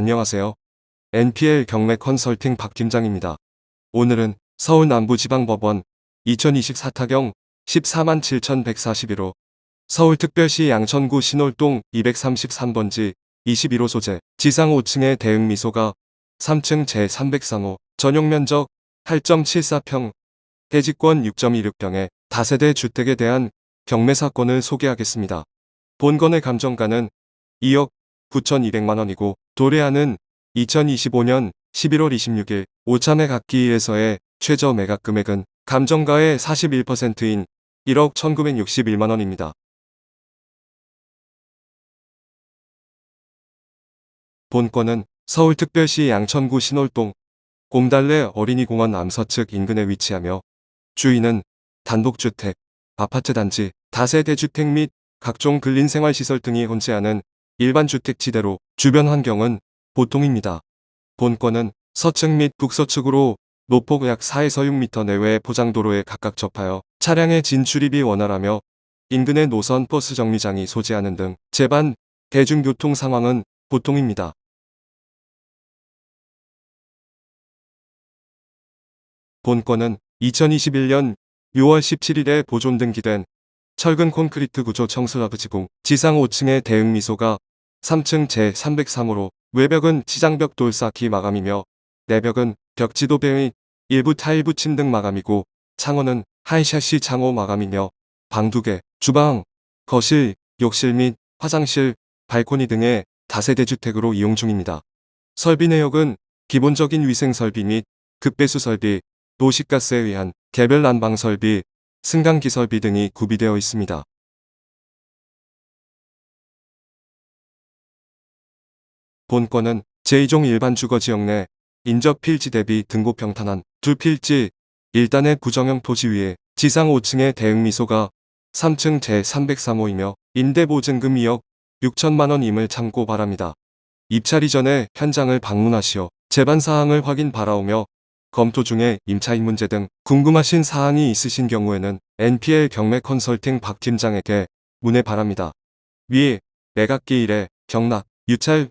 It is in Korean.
안녕하세요. NPL 경매 컨설팅 박 팀장입니다. 오늘은 서울 남부지방법원 2024 타경 14만 7141호 서울특별시 양천구 신월동 233번지 21호 소재 지상 5층의 대응 미소가 3층 제303호 전용 면적 8.74평 대지권 6.26평의 다세대 주택에 대한 경매 사건을 소개하겠습니다. 본건의 감정가는 2억 9,200만원이고 도래하는 2025년 11월 26일 오차매 각기에서의 최저 매각 금액은 감정가의 41%인 1억 1961만원입니다. 본건은 서울특별시 양천구 신월동 곰달래 어린이공원 남서측 인근에 위치하며 주인은 단독주택, 아파트 단지, 다세대 주택 및 각종 근린생활시설 등이 혼재하는 일반 주택지대로 주변 환경은 보통입니다. 본건은 서측 및 북서측으로 노폭 약 4에서 6m 내외의 포장도로에 각각 접하여 차량의 진출입이 원활하며 인근의 노선 버스 정류장이 소재하는 등 제반 대중교통 상황은 보통입니다. 본건은 2021년 6월 17일에 보존 등기된 철근 콘크리트 구조 청슬라브 지붕 지상 5층의 대응 미소가 3층 제303호로 외벽은 치장벽 돌쌓기 마감이며 내벽은 벽지도배 및 일부 타일 붙임 등 마감이고 창호는 하이샤시 창호 마감이며 방 2개, 주방, 거실, 욕실 및 화장실, 발코니 등의 다세대 주택으로 이용 중입니다. 설비 내역은 기본적인 위생 설비 및 급배수 설비, 도시가스에 의한 개별 난방 설비, 승강기 설비 등이 구비되어 있습니다. 본건은 제2종 일반 주거 지역 내 인접 필지 대비 등고 평탄한 두 필지 1단의 구정형 토지 위에 지상 5층의 대응 미소가 3층 제303호이며 임대보증금 2억 6천만원임을 참고 바랍니다. 입찰 이전에 현장을 방문하시어 재반 사항을 확인 바라오며 검토 중에 임차인 문제 등 궁금하신 사항이 있으신 경우에는 NPL 경매 컨설팅 박 팀장에게 문의 바랍니다. 위 매각기 일에 경락, 유찰